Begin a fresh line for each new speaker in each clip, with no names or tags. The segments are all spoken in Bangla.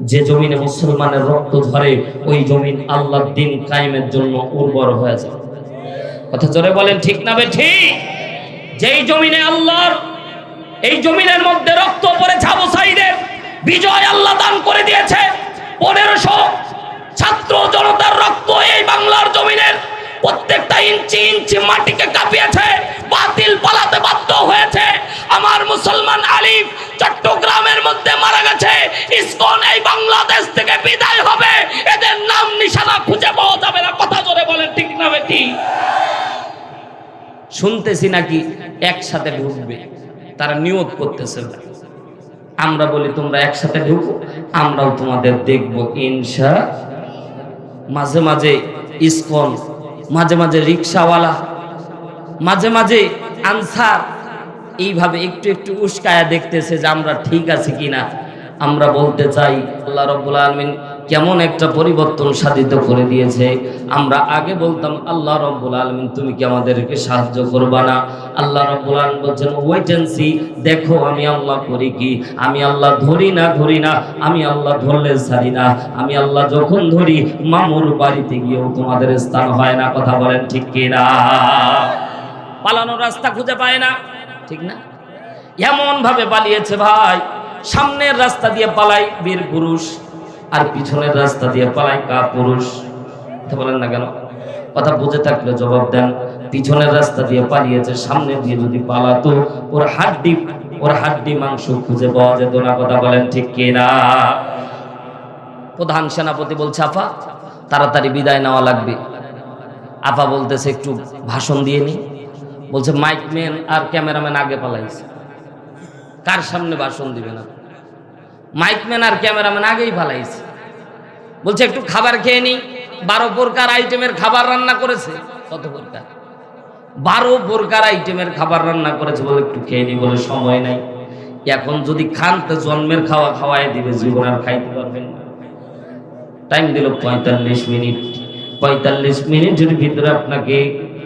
যে জমিনে মুসলমানের রক্ত ধরে ওই জমিন আল্লাহ দিন কায়েমের জন্য উর্বর হয়ে যায়। কথা জোরে বলেন, ঠিক না বে ঠিক? যেই জমিনে আল্লাহর, এই জমিনের মধ্যে রক্ত পড়ে আবু সাইদের, বিজয় আল্লাহ দান করে দিয়েছে। পনেরোশো ছাত্র জনতার রক্ত এই বাংলার জমিনের প্রত্যেকটা ইঞ্চি ইঞ্চি মাটিকে কাঁপিয়েছে, বাতিল পালাতে বাধ্য হয়েছে। আমার মুসলমান আলিফ চট্টগ্রামের মধ্যে মারা গেছে। ইসকন এই বাংলাদেশ থেকে বিদায় হবে। এদের নাম নিশানা খুঁজে পাওয়া যাবে না। কথা জোরে বলেন, ঠিক না বেটি শুনতেছি নাকি একসাথে ঢুকবে। তারা নিয়োগ করতেছে। আমরা বলি, তোমরা একসাথে ঢুকো, আমরাও তোমাদের দেখব ইনশা মাঝে মাঝে ইসকন মাঝে মাঝে রিক্সাওয়ালা, মাঝে মাঝে আনসার, এইভাবে একটু একটু উস্কায়া দেখতেছে যে আমরা ঠিক আছি কিনা। আমরা বলতে চাই, আল্লাহ রব্বুল আলমিন কেমন একটা পরিবর্তন সাধিত করে দিয়েছে। আমরা আগে বলতাম, আল্লাহ রব্বুল আলমিন, তুমি কি আমাদেরকে সাহায্য করবা না? আল্লাহ রব্বুল আলমিন বলছেন ওয়েট অ্যান্ড সি দেখো আমি আল্লাহ করি কি? আমি আল্লাহ ধরি না ধরি না? আমি আল্লাহ ধরলে ছাড়ি না? আমি আল্লাহ যখন ধরি, মামুর বাড়িতে গিয়েও তোমাদের স্থান হয় না? কথা বলেন ঠিক কিনা? পালানোর রাস্তা খুঁজে পায় না। ঠিক না? এমন ভাবে পালিয়েছে ভাই। সামনের রাস্তা দিয়ে পালাই বীর পুরুষ। আর পিছনের রাস্তা দিয়ে পালাই কা পুরুষ। বলেন না কেন? কথা বুঝে থাকলে জবাব দেন, পিছনের রাস্তা দিয়ে পালিয়েছে, সামনে দিয়ে যদি পালাতো, ওর হাড্ডি ওর হাড্ডি মাংস খুঁজে পাওয়া যেত না, কথা বলেন ঠিক কিনা প্রধান সেনাপতি বলছে, আফা, তাড়াতাড়ি বিদায় নেওয়া লাগবে। আপা বলতেছে, একটু ভাষণ দিয়ে নি। বলছে, মাইক ম্যান আর ক্যামেরাম্যান আগে পালাইছে। কার সামনে ভাষণ দিবে না? মাইক ম্যান আর ক্যামেরাম্যান আগেই পালাইছে বলছে, একটু খাবার খেয়ে নি বারো প্রকার আইটেমের খাবার রান্না করেছে। কত প্রকার বারো প্রকার আইটেমের খাবার রান্না করেছে বলে একটু খেয়ে নি বলে সময় নাই। এখন যদি খান তো জন্মের খাওয়া খাওয়াই দিবে, জীবন আর খাইতে পারবেন টাইম দিল পঁয়তাল্লিশ মিনিট। পঁয়তাল্লিশ মিনিটের ভিতরে আপনাকে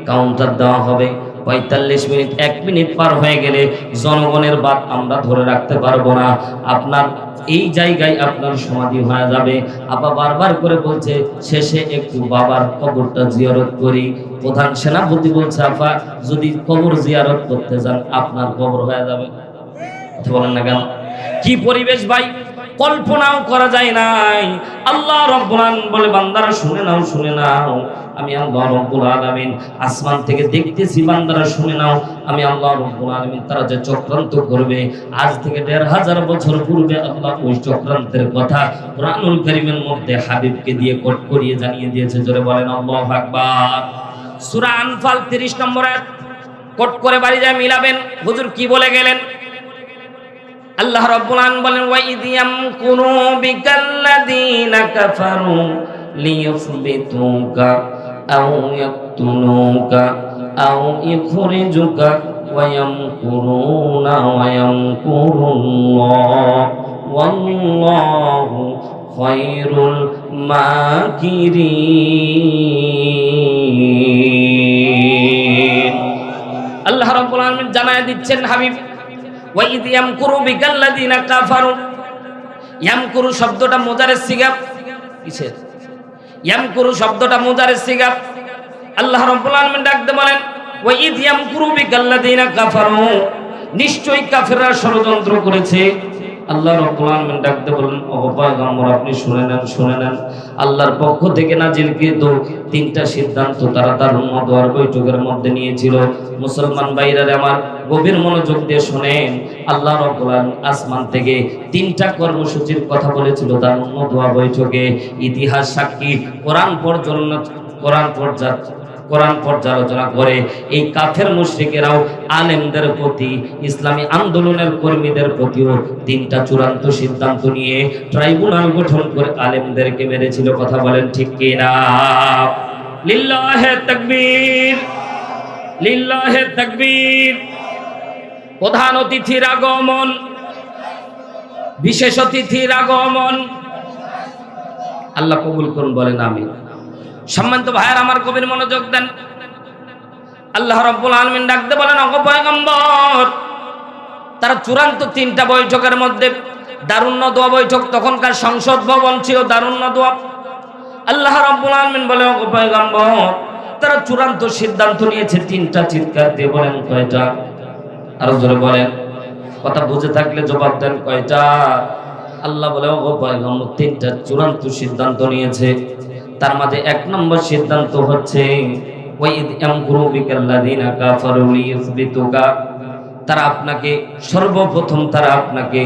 কাউন্টার দেওয়া হবে। পঁয়তাল্লিশ মিনিট, এক মিনিট পার হয়ে গেলে জনগণের বাদ আমরা ধরে রাখতে পারব না। আপনার এই জায়গায় আপনার সমাধি হয়ে যাবে। আপা বারবার করে বলছে, শেষে একটু বাবার কবরটা জিয়ারত করি। প্রধান সেনাপতি বলছে, আপা, যদি কবর জিয়ারত করতে যান, আপনার কবর হয়ে যাবে। বলেন না কেন? কি পরিবেশ ভাই? কল্পনাও করা যায় নাই। আল্লাহ রব্বুল আলামিন বলে, বান্দারা শুনে নাও শুনে নাও। আমি আল্লাহ রব্বুল আলামিন আসমান থেকে দেখতেছি, বান্দারা শুনে নাও, আমি আল্লাহ রব্বুল আলামিন তারা যে চক্রান্ত করবে, আজ থেকে দেড় হাজার বছর পূর্বে আল্লাহ ওই চক্রান্তের কথা কোরআনুল কারীমের মধ্যে হাবিবকে দিয়ে কোট করিয়ে জানিয়ে দিয়েছে, জোরে বলেন আল্লাহু আকবার। সূরা আনফাল 30 নম্বর আয়াত, কোট করে বাড়ি যায় মিলাবেন, হুজুর কি বলে গেলেন? আল্লাহ রাব্বুল আলামিন বলেন, ওয়া ইদ ইয়ামকুরু বিকাল্লাযীনা কাফারু লিয়ুসবিতুকা ইয়াকতুলুকা, আও ইখরিজুকা, ওয়া ইয়ামকুরুনা, ওয়া ইয়ামকুরুল্লাহ, ওয়াল্লাহু খায়রুল মাকিরিন। আল্লাহ রাব্বুল আলামিন জানায় দিচ্ছেন, হাবিব ওয়াইদ ইয়ামকুরু বিকাল্লাযিনা কাফারু, ইয়ামকুরু শব্দটা মুজারের সিগা কিসের? ইয়ামকুরু শব্দটা মুজারের সিগা আল্লাহ রাব্বুল আলামিন ডাকতে বলেন ওয়াইদ ইয়ামকুরু বিকাল্লাযিনা কাফারু। নিশ্চয়ই কাফেররা ষড়যন্ত্র করেছে। আল্লাহ রাব্বুল আলামিন ডাকতে বলেন ও পয়গম্বর, আপনি শুনে নেন শুনে নেন। আল্লাহর পক্ষ থেকে নাজিলকৃত তিনটা সিদ্ধান্ত তারা তার উম্মত হওয়ার বৈঠকের মধ্যে নিয়েছিল। মুসলমান ভাইরা আমার, গভীর মনোযোগ দিয়ে শোনেন। আল্লাহ রাব্বুল আসমান থেকে তিনটা কর্মসূচির কথা বলেছিল তার উম্মত বৈঠকে। ইতিহাস সাক্ষী, কোরআন পর্যালোচনা কোরআন পর্যায় কোরআন পর্যালোচনা করে এই কাফের মুশরিকেরাও আলেমদের প্রতি, ইসলামী আন্দোলনের কর্মীদের প্রতিও তিনটা চূড়ান্ত সিদ্ধান্ত নিয়ে ট্রাইব্যুনাল গঠন করে আলেমদেরকে মেরেছিল, কথা বলেন ঠিক কিনা? লিল্লাহে প্রধান অতিথির আগমন, বিশেষ অতিথির আগমন। আল্লাহ কবুল করুন, বলেন আমি সম্মানিত ভাইয়ের, আমার কবির মনোযোগ দেন। আল্লাহ রব্বুল আলমিন ডাকতে বলেন, অগ পয়গম্বর! তারা চূড়ান্ত তিনটা বৈঠকের মধ্যে দারুণ দোয়া বৈঠক, তখনকার সংসদ ভবন ছিল দারুণ দোয়া আল্লাহ রাব্বুল আলামিন বলে ওগো পয়গম্বর! তারা চূড়ান্ত সিদ্ধান্ত নিয়েছে, তিনটা চিৎকার দিয়ে বলেন, কয়টা? আরও জোরে বলেন, কথা বুঝে থাকলে জবাব দেন, কয়টা? আল্লাহ বলে ওগো পয়গম্বর, তিনটা চূড়ান্ত সিদ্ধান্ত নিয়েছে। তার মাঝে এক নম্বর সিদ্ধান্ত হচ্ছে তারা আপনাকে, সর্বপ্রথম তারা আপনাকে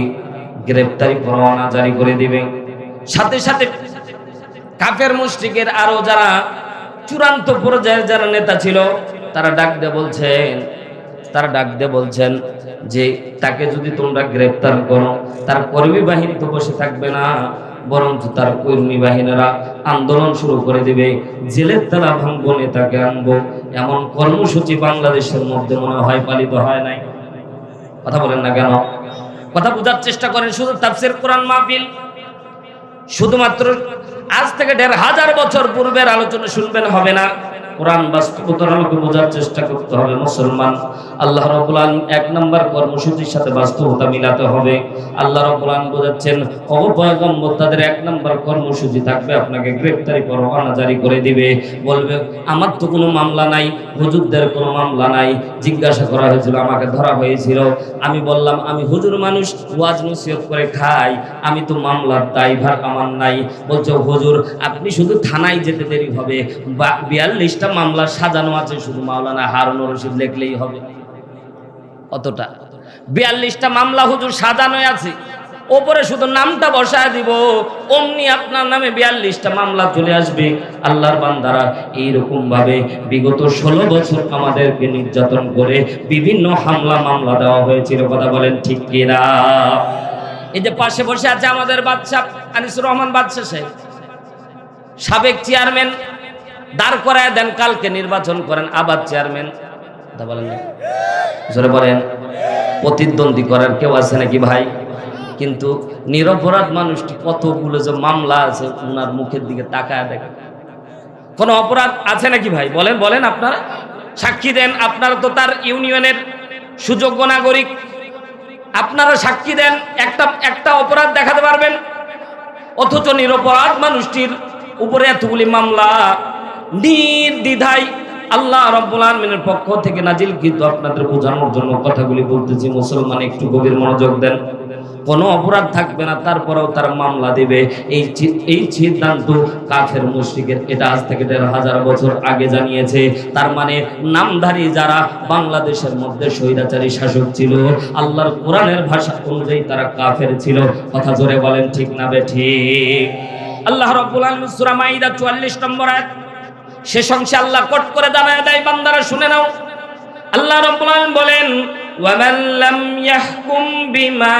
গ্রেফতারি পরোয়ানা জারি করে দিবে। সাথে সাথে কাফের মুশরিকের আরও যারা চূড়ান্ত পর্যায়ের যারা নেতা ছিল, তারা ডাক দিয়ে বলছেন, তারা ডাক দিয়ে বলছেন যে তাকে যদি তোমরা গ্রেফতার করো, তার কর্মী বাহিনী তো বসে থাকবে না। বরঞ্চ তার কর্মী বাহিনীরা আন্দোলন শুরু করে দিবে। জেলের তারা ভাঙবো, নেতাকে আনব। এমন কর্মসূচি বাংলাদেশের মধ্যে মনে হয় পালিত হয় নাই। কথা বলেন না কেন? কথা বোঝার চেষ্টা করেন শুধু তাফসির কোরআন মাহফিল। শুধুমাত্র আজ থেকে দেড় হাজার বছর পূর্বের আলোচনা শুনবেন, হবে না। কোরআন বাস্তবতার আলোকে বোঝার চেষ্টা করতে হবে, মুসলমান। আল্লাহ রব্বুল আলামিন এক নম্বর কর্মসূচির সাথে বাস্তবতা মিলাতে হবে। আল্লাহ রব্বুল আলামিন বোঝাচ্ছেন অপয়গম্বর তাদের এক নম্বর কর্মসূচি থাকবে, আপনাকে গ্রেফতারি পরোয়ানা জারি করে দিবে। বলবে, আমার তো কোনো মামলা নাই, হুজুরদের কোনো মামলা নাই। জিজ্ঞাসা করা হয়েছিল, আমাকে ধরা হয়েছিল। আমি বললাম, আমি হুজুর মানুষ, ওয়াজ নসিহত করে খাই, আমি তো মামলার দায়ভার আমার নাই। বলছে হুজুর, আপনি শুধু থানায় যেতে দেরি হবে, বা বিয়াল্লিশটা মামলা সাজানো আছে, শুধু মাওলানা হারুন রশিদ লেখলেই হবে। অতটা বিয়াল্লিশটা মামলা হুজুর সাজানো আছে। ওপরে শুধু নামটা বসায় দিব, অমনি আপনার নামে বিয়াল্লিশটা মামলা চলে আসবে। আল্লাহর বান্দারা এইরকম ভাবে বিগত ষোলো বছর আমাদেরকে নির্যাতন করে বিভিন্ন হামলা, মামলা দেওয়া হয়েছিল কথা বলেন ঠিক কিনা? এই যে পাশে বসে আছে আমাদের বাদশাহ আনিসুর রহমান বাদশাহ সাহেব। সাবেক চেয়ারম্যান দাঁড় করায় দেন, কালকে নির্বাচন করেন, আবার চেয়ারম্যান। বলেন জোরে বলেন। প্রতিদ্বন্দ্বী করার কেউ আছে নাকি ভাই? কিন্তু নিরপরাধ মানুষটি কতগুলো যে মামলা আছে ওনার মুখের দিকে তাকায় দেখে কোনো অপরাধ আছে নাকি ভাই? বলেন বলেন আপনারা। সাক্ষী দেন, আপনারা তো তার ইউনিয়নের সুযোগ্য নাগরিক। আপনারা সাক্ষী দেন, একটা একটা অপরাধ দেখাতে পারবেন। অথচ নিরপরাধ মানুষটির উপরে এতগুলি মামলা নির্দ্বিধায় আল্লাহ রব্বুল আলমিনের পক্ষ থেকে নাজিল কিন্তু আপনাদের বোঝানোর জন্য কথাগুলি বলতেছি, মুসলমান একটু গভীর মনোযোগ দেন। কোনো অপরাধ থাকবে না, তারপরেও তার মামলা দেবে। এই এই সিদ্ধান্ত কাফের মুশরিকের এটা আজ থেকে দেড় হাজার বছর আগে জানিয়েছে। তার মানে নামধারী যারা বাংলাদেশের মধ্যে স্বৈরাচারী শাসক ছিল, আল্লাহর কোরআনের ভাষা অনুযায়ী তারা কাফের ছিল। কথা জোরে বলেন, ঠিক না বে ঠিক? আল্লাহ রাব্বুল আলামিন সূরা মাইদা 44 নম্বর আয়াত। শেষ অংশে আল্লাহ কট করে দাঁড়ায় দেয়, বান্দারা শুনে নাও। আল্লাহ রাব্বুল বলেন, ওয়ামান লাম ইয়াহকুম বিমা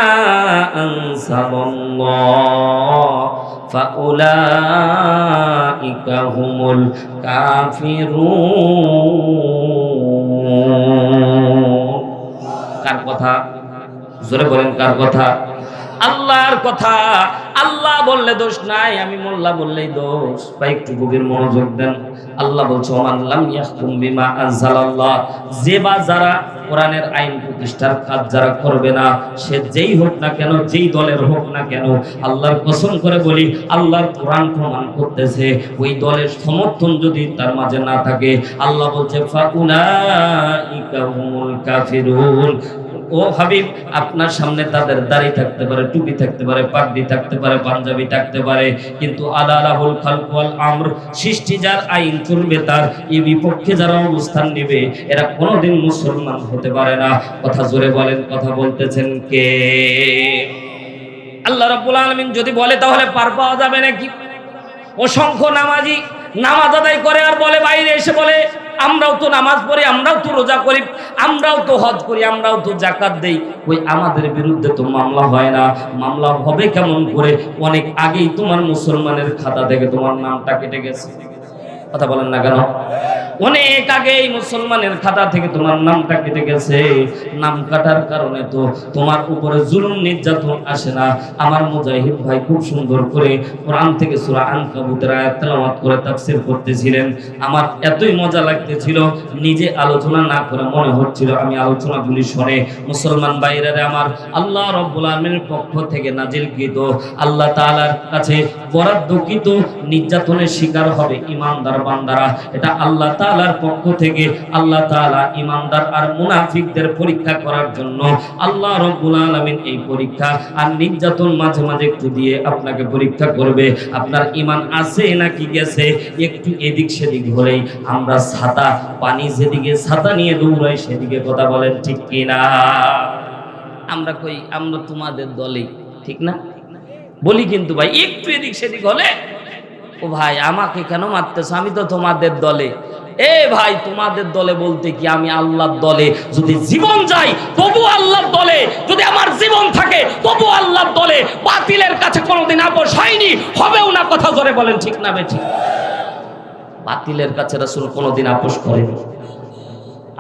আনসালাল্লাহ ফাউলাইকা হুমুল কাফিরুন। কার কথা? জোরে বলেন, কার কথা? আল্লাহর কথা। বললে দোষ নাই, আমি মোল্লা বললেই দোষ। বা একটু গভীর মনোযোগ দেন। আল্লাহ বলছে ওমানলাম ইয়াহকুম বিমা আনজালাল্লাহ। যে বা যারা কোরআনের আইন প্রতিষ্ঠার কাজ যারা করবে না, সে যেই হোক না কেন, যেই দলের হোক না কেন, আল্লাহর কসম করে বলি, আল্লাহর কোরআন প্রমাণ করতেছে। ওই দলের সমর্থন যদি তার মাঝে না থাকে, আল্লাহ বলছে ফাকুলাইকা হুমুল কাফিরুন। ও হাবিব, আপনার সামনে তাদের দাড়ি থাকতে পারে, টুপি থাকতে পারে, পাগড়ি থাকতে পারে, পাঞ্জাবি থাকতে পারে, কিন্তু আলা রাহুল খালকুয়াল আমর, সৃষ্টি যার আইন চলবে তার এই বিপক্ষে যারা অবস্থান নেবে, এরা কোনোদিন মুসলমান হতে পারে না। কথা জোরে বলেন, কথা বলতেছেন কে? আল্লাহ রাব্বুল আলামিন যদি বলে, তাহলে পার পাওয়া যাবে নাকি? অসংখ্য নামাজি নামাজ আদায় করে আর বলে, বাইরে এসে বলে, আমরাও তো নামাজ পড়ি, আমরাও তো রোজা করি, আমরাও তো হজ করি, আমরাও তো জাকাত দেই। ওই আমাদের বিরুদ্ধে তো মামলা হয় না। মামলা হবে কেমন করে? অনেক আগেই তোমার মুসলমানের খাতা থেকে তোমার নামটা কেটে গেছে। কথা বলেন না কেন? অনেক আগে এই মুসলমানের খাতা থেকে তোমার নামটা কেটে গেছে। নাম কাটার কারণে তো তোমার উপরে জুলুম, নির্যাতন আসে না। আমার মুজাহিদ ভাই খুব সুন্দর করে কোরআন থেকে সূরা আনকাবুতের আয়াত তেলাওয়াত করে তাফসীর করতেছিলেন। আমার এতই মজা লাগতেছিল, নিজে আলোচনা না করে মনে হচ্ছিল আমি আলোচনাগুলি শুনে। মুসলমান বাইরের আমার আল্লাহ রব্বুল আলমীর পক্ষ থেকে নাজিলকৃত। আল্লাহ তাআলার কাছে বরাদ্দকৃত নির্যাতনের শিকার হবে ইমানদার বান্দারা। এটা আল্লাহ তাআলার পক্ষ থেকে আল্লাহ তাআলা ইমানদার আর মুনাফিকদের পরীক্ষা করার জন্য আল্লাহ রব্বুল আলামিন এই পরীক্ষা আর নির্যাতন মাঝে মাঝে একটু দিয়ে আপনাকে পরীক্ষা করবে। আপনার ইমান আছে নাকি গেছে? একটু এদিক সেদিক হলেই আমরা ছাতা, পানি যেদিকে ছাতা নিয়ে দৌড়াই সেদিকে কথা বলেন ঠিক কিনা? আমরা কই? আমরা তোমাদের দলেই ঠিক না? বলি কিন্তু ভাই, একটু এদিক সেদিক হলে, ও ভাই আমাকে কেন মারতেছ? আমি তো তোমাদের দলে। এ ভাই, তোমাদের দলে বলতে কি আমি আল্লাহর দলে যদি জীবন যাই, তবু আল্লাহর দলে। যদি আমার জীবন থাকে, তবু আল্লাহর দলে। বাতিলের কাছে কোনোদিন আপোষ হয়নি, হবেও না কথা জোরে বলেন ঠিক না বেঠিক? বাতিলের কাছে রাসূল কোনোদিন আপোষ করেনি।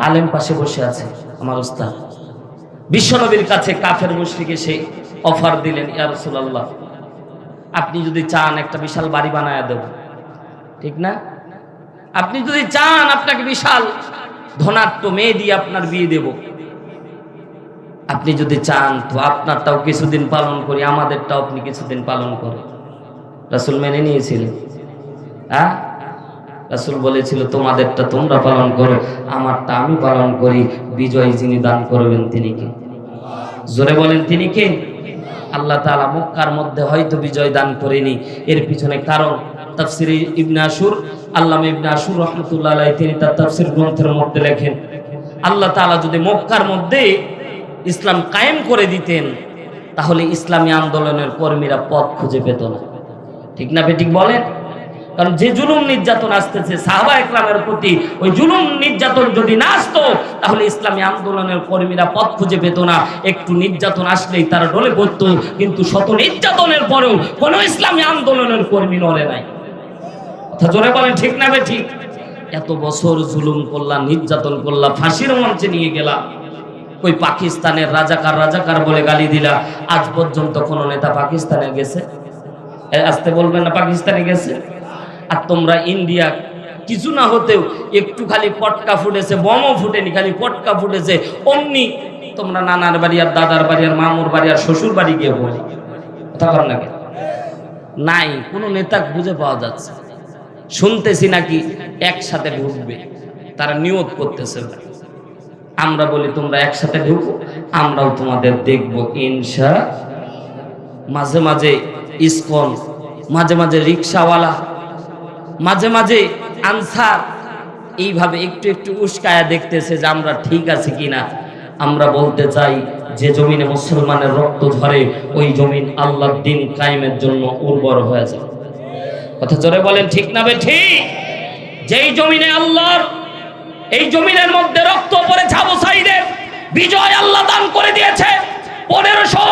আলেম পাশে বসে আছে আমার ওস্তাদ বিশ্বনবীর কাছে কাফের মুশরিকে সে অফার দিলেন, ইয়া রাসূলুল্লাহ, আপনি যদি চান একটা বিশাল বাড়ি বানায় দেব। ঠিক না? আপনি যদি চান আপনাকে বিশাল ধনাত্ম মেয়ে দিয়ে আপনার বিয়ে দেব। আপনি যদি চান তো আপনারটাও কিছুদিন পালন করি, আমাদেরটাও আপনি কিছুদিন পালন করেন। রাসূল মেনে নিয়েছিলেন হ্যাঁ? রাসূল বলেছিল, তোমাদেরটা তোমরা পালন করো, আমারটা আমি পালন করি। বিজয় যিনি দান করবেন তিনি কে? জোরে বলেন তিনি কে? আল্লাহ তালা মক্কার মধ্যে হয়তো বিজয় দান করেনি। এর পিছনে কারণ তাফসির ইবনে আল্লাহ ইবনাসুর রহমতুল্লাহ তিনি তার তাফসির গ্রন্থের মধ্যে লেখেন, আল্লাহ তালা যদি মক্কার মধ্যে ইসলাম কায়েম করে দিতেন, তাহলে ইসলামী আন্দোলনের কর্মীরা পথ খুঁজে পেত না। ঠিক না বেঠিক বলেন? কারণ যে জুলুম নির্যাতন আসতেছে, সাহাবা একরামের প্রতি ওই জুলুম নির্যাতন যদি না আসতো, তাহলে ইসলামী আন্দোলনের কর্মীরা পথ খুঁজে পেত না। একটু নির্যাতন আসলেই তারা ডলে পড়তো, কিন্তু শত নির্যাতনের পরেও কোনো ইসলামী আন্দোলনের কর্মী নড়ে নাই। কথা জোরে বলেন, ঠিক না বে ঠিক। এত বছর জুলুম করলাম, নির্যাতন করলাম, ফাঁসির মঞ্চে নিয়ে গেলাম। ওই পাকিস্তানের রাজাকার রাজাকার বলে গালি দিলা। আজ পর্যন্ত কোনো নেতা পাকিস্তানে গেছে? আসতে বলবেন না, পাকিস্তানে গেছে? আর তোমরা ইন্ডিয়া কিছু না হতেও একটু খালি পটকা ফুটেছে, বমও ফুটেনি, খালি পটকা ফুটেছে। অমনি তোমরা নানার বাড়ি আর দাদার বাড়ি আর মামুর বাড়ি আর শ্বশুর বাড়ি গিয়ে বলি কথা না নাই, কোনো নেতা বুঝে পাওয়া যাচ্ছে শুনতেছি নাকি একসাথে ঢুকবে। তারা নিয়োগ করতেছে। আমরা বলি, তোমরা একসাথে ঢুকো, আমরাও তোমাদের দেখব ইনশা মাঝে মাঝে ইসকন, মাঝে মাঝে রিক্সাওয়ালা মাঝে মাঝে আনসার এইভাবে একটু একটু উস্কায়া দেখতেছে যে আমরা ঠিক আছি কিনা। আমরা বলতে চাই, যে জমিনে মুসলমানের রক্ত ধরে ওই জমিন আল্লাহর দিন কায়েমের জন্য উর্বর হয়ে যায়। কথা জোরে বলেন, ঠিক না ঠিক? যেই জমিনে আল্লাহর, এই জমিনের মধ্যে রক্ত পরে ছাবো সাইদের বিজয় আল্লাহ দান করে দিয়েছে, পনেরোশো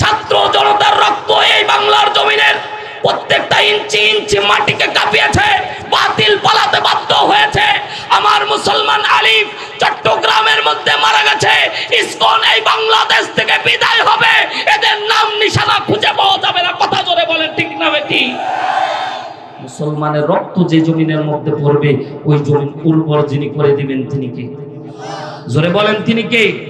ছাত্র জনতার রক্ত এই বাংলার জমিনের প্রত্যেকটা ইঞ্চি ইঞ্চি মাটিকে কাঁপিয়েছে, বাতিল পালাতে বাধ্য হয়েছে। আমার মুসলমান আলিফ চট্টগ্রামের মধ্যে মারা গেছে। ইসকন এই বাংলাদেশ থেকে বিদায় হবে। এদের নাম নিশানা খুঁজে পাওয়া যাবে না। কথা জোরে বলেন, ঠিক না বেটি? মুসলমানের রক্ত যে জমিনের মধ্যে পড়বে, ওই জমিন উর্বর যিনি করে দিবেন তিনি কে? জোরে বলেন, তিনি কে?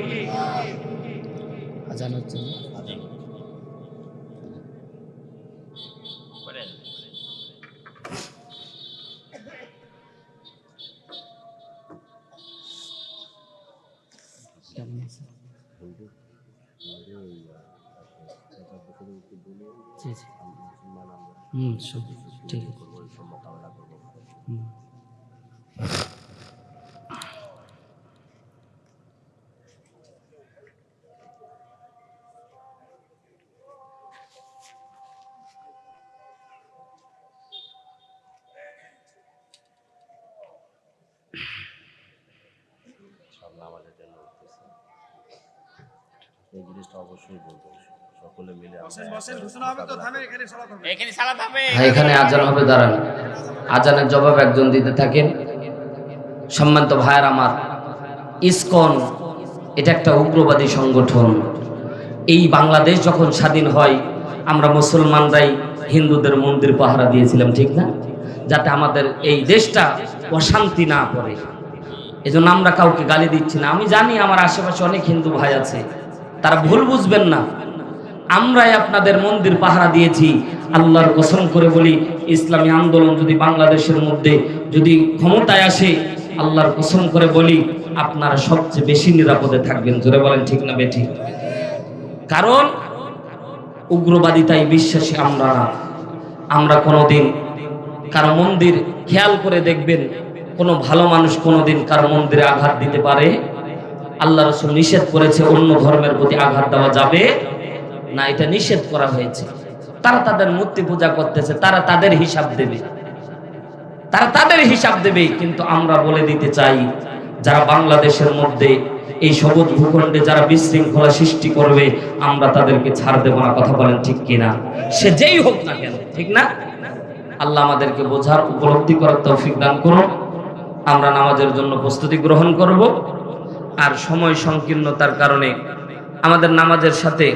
জি জি হুম ঠিক আছে হুম।
এখানে সালাত হবে।
হ্যাঁ এখানে আজান হবে দাঁড়ান। আজানের জবাব একজন দিতে থাকেন। সম্মানিত ভাইয়ার আমার ইসকন এটা একটা উগ্রবাদী সংগঠন। এই বাংলাদেশ যখন স্বাধীন হয় আমরা মুসলমানরাই হিন্দুদের মন্দির পাহারা দিয়েছিলাম ঠিক না? যাতে আমাদের এই দেশটা অশান্তি না পড়ে। এজন্য আমরা কাউকে গালি দিচ্ছি না। আমি জানি আমার আশেপাশে অনেক হিন্দু ভাই আছে। তারা ভুল বুঝবেন না। আমরাই আপনাদের মন্দির পাহারা দিয়েছি। আল্লাহর কসম করে বলি, ইসলামী আন্দোলন যদি বাংলাদেশের মধ্যে যদি ক্ষমতায় আসে, আল্লাহর কসম করে বলি, আপনারা সবচেয়ে বেশি নিরাপদে থাকবেন। জোরে বলেন, ঠিক না বেঠিক? কারণ উগ্রবাদিতায় বিশ্বাসী আমরা না। আমরা কোনোদিন কারও মন্দির খেয়াল করে দেখবেন, কোনো ভালো মানুষ কোনোদিন কারও মন্দিরে আঘাত দিতে পারে। আল্লাহ রসুল নিষেধ করেছে, অন্য ধর্মের প্রতি আঘাত দেওয়া যাবে। না, এটা নিষেধ করা হয়েছে। তারা তাদের মূর্তি পূজা করতেছে, তারা তাদের হিসাব দেবে। তারা তাদের হিসাব দেবে, কিন্তু আমরা বলে দিতে চাই, যারা বাংলাদেশের মধ্যে এই সবুজ ভূখণ্ডে যারা বিশৃঙ্খলা সৃষ্টি করবে, আমরা তাদেরকে ছাড় দেবো না, কথা বলেন ঠিক কিনা? সে যেই হোক না কেন, ঠিক না? আল্লাহ আমাদেরকে বোঝার উপলব্ধি করার তৌফিক দান করুন। আমরা নামাজের জন্য প্রস্তুতি গ্রহণ করব। আর সময় সংকীর্ণতার কারণে আমাদের নামাজের সাথে